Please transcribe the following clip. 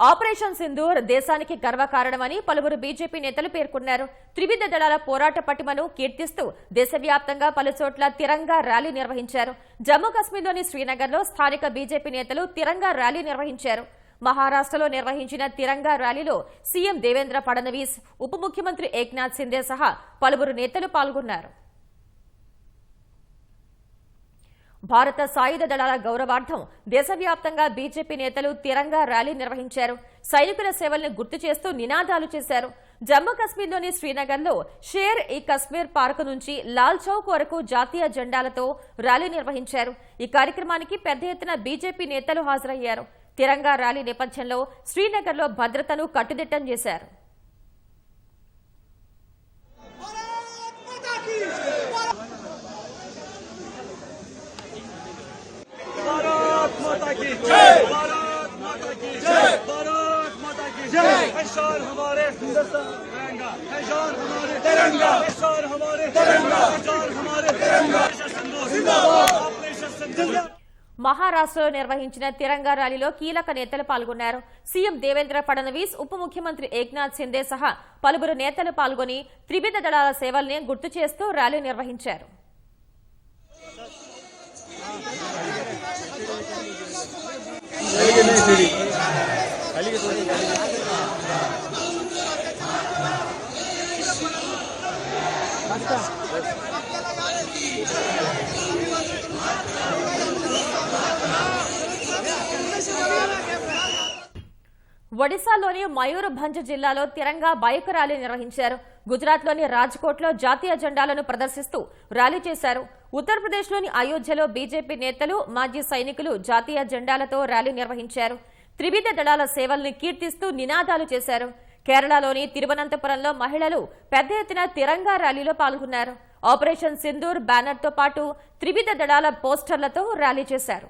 Operation Sindoor దేశానికి గర్వకారణమని పలువురు బీజేపీ నేతలు పేర్కొన్నారు. త్రివిధ దళాల పోరాట పటిమను కీర్తిస్తూ దేశవ్యాప్తంగా పలుచోట్ల తిరంగా ర్యాలీ నిర్వహించారు. జమ్మూ కశ్మీర్లోని శ్రీనగర్లో స్థానిక బీజేపీ నేతలు తిరంగా ర్యాలీ నిర్వహించారు. మహారాష్ట్రలో నిర్వహించిన తిరంగా ర్యాలీలో సీఎం దేవేంద్ర ఫడ్నవీస్ ఉప ముఖ్యమంత్రి ఏక్నాథ్ సిందే సహా పలువురు నేతలు పాల్గొన్నారు. భారత సాయుధ దళాల గౌరవార్థం దేశవ్యాప్తంగా బీజేపీ నేతలు తిరంగా ర్యాలీ నిర్వహించారు. సైనికుల సేవల్ని గుర్తు చేస్తూ నినాదాలు చేశారు. జమ్మూ కశ్మీర్లోని శ్రీనగర్లో షేర్ ఈ కశ్మీర్ పార్క్ నుంచి లాల్ చౌక్ వరకు జాతీయ జెండాలతో ర్యాలీ నిర్వహించారు. ఈ కార్యక్రమానికి పెద్ద ఎత్తున బీజేపీ నేతలు హాజరయ్యారు. తిరంగా ర్యాలీ నేపథ్యంలో శ్రీనగర్లో భద్రతను కట్టుదిట్టం చేశారు. जय है शान हमारे हिंदुस्तान तिरंगा है शान हमारे तिरंगा है शान हमारे तिरंगा है शान हमारे तिरंगा ऑपरेशन सिंदूर जिंदाबाद ऑपरेशन सिंदूर మహారాష్ట్రలో నిర్వహించిన తిరంగా ర్యాలీలో కీలక నేతలు పాల్గొన్నారు సీఎం దేవేంద్ర ఫడ్నవీస్ ఉప ముఖ్యమంత్రి ఏక్నాథ్ సిందే సహా పలువురు నేతలు పాల్గొని త్రివిధ దళాల సేవల్ని గుర్తు చేస్తూ ర్యాలీ నిర్వహించారు ఒడిశాలోని మయూర్భంజ్ జిల్లాలో తిరంగా బైక్ ర్యాలీ నిర్వహించారు. గుజరాత్లోని రాజ్కోట్లో జాతీయ జెండాలను ప్రదర్శిస్తూ ర్యాలీ చేశారు. ఉత్తరప్రదేశ్లోని అయోధ్యలో బీజేపీ నేతలు మాజీ సైనికులు జాతీయ జెండాలతో ర్యాలీ నిర్వహించారు. త్రివిధ దళాల సేవల్ని కీర్తిస్తూ నినాదాలు చేశారు. కేరళలోని తిరువనంతపురంలో మహిళలు పెద్ద ఎత్తున తిరంగా ర్యాలీలో పాల్గొన్నారు. ఆపరేషన్ సింధూర్ బ్యానర్తో పాటు త్రివిధ దళాల పోస్టర్లతో ర్యాలీ చేశారు.